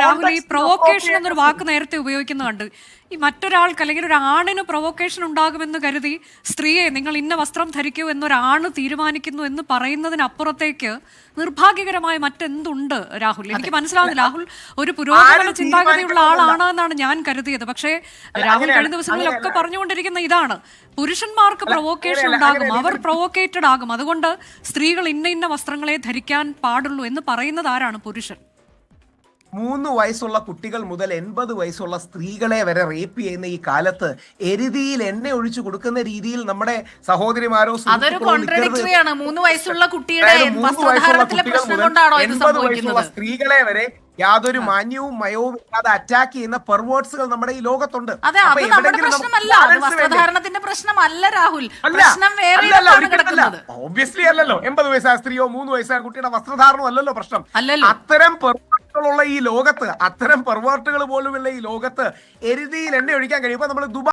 രാഹുൽ ഈ പ്രൊവോക്കേഷൻ എന്നൊരു വാക്ക് നേരത്തെ ഉപയോഗിക്കുന്നുണ്ട് ഈ മറ്റൊരാൾക്ക് അല്ലെങ്കിൽ ഒരു ആണിന് പ്രൊവോക്കേഷൻ ഉണ്ടാകുമെന്ന് കരുതി സ്ത്രീയെ നിങ്ങൾ ഇന്ന വസ്ത്രം ധരിക്കൂ എന്നൊരാണ് തീരുമാനിക്കുന്നു എന്ന് പറയുന്നതിനപ്പുറത്തേക്ക് നിർഭാഗ്യകരമായ മറ്റെന്തുണ്ട് രാഹുൽ? എനിക്ക് മനസ്സിലാവുന്നു രാഹുൽ ഒരു പുരോഗമന ചിന്താഗതിയുള്ള. ആളാണ് എന്നാണ് ഞാൻ കരുതിയത്. പക്ഷേ രാഹുൽ കഴിഞ്ഞ ദിവസങ്ങളിലൊക്കെ. പറഞ്ഞുകൊണ്ടിരിക്കുന്ന ഇതാണ്. പുരുഷന്മാർക്ക് പ്രൊവോക്കേഷൻ ഉണ്ടാകും. അവർ പ്രൊവോക്കേറ്റഡ് ആകും. അതുകൊണ്ട് സ്ത്രീകൾ ഇന്ന ഇന്ന വസ്ത്രങ്ങളെ ധരിക്കാൻ പാടുള്ളൂ എന്ന് പറയുന്നത് ആരാണ്? പുരുഷൻ. മൂന്ന് വയസ്സുള്ള കുട്ടികൾ മുതൽ എൺപത് വയസ്സുള്ള സ്ത്രീകളെ വരെ റേപ്പ് ചെയ്യുന്ന ഈ കാലത്ത് എരുതിയിൽ എണ്ണ ഒഴിച്ചു കൊടുക്കുന്ന രീതിയിൽ നമ്മുടെ സഹോദരിമാരോ മൂന്ന് വയസ്സുള്ള കുട്ടിയുടെ എൺപത് വയസ്സുള്ള സ്ത്രീകളെ വരെ യാതൊരു മാന്യവും മയവും ഇല്ലാതെ അറ്റാക്ക് ചെയ്യുന്ന പെർവേർട്സുകൾ നമ്മുടെ ഈ ലോകത്തുണ്ട്. അതെ അത് നമ്മുടെ പ്രശ്നമല്ല. അത് balance വേണ്ടേ? വസ്ത്രധാരണത്തിന്റെ പ്രശ്നമല്ല രാഹുൽ. പ്രശ്നം വേറെ അല്ലല്ല, എൺപത് വയസ്സായ സ്ത്രീയോ മൂന്ന് വയസ്സായ കുട്ടിയുടെ വസ്ത്രധാരണം അല്ലല്ലോ. പ്രശ്നം. അത്തരം പെർവേർട്ടുകളുള്ള ഈ ലോകത്ത് അത്തരം പെർവേർട്ടുകൾ പോലുമുള്ള ഈ ലോകത്ത് എരുതിയിൽ എണ്ണ ഒഴിക്കാൻ കഴിയും. ഇപ്പൊ നമ്മൾ ദുബായ്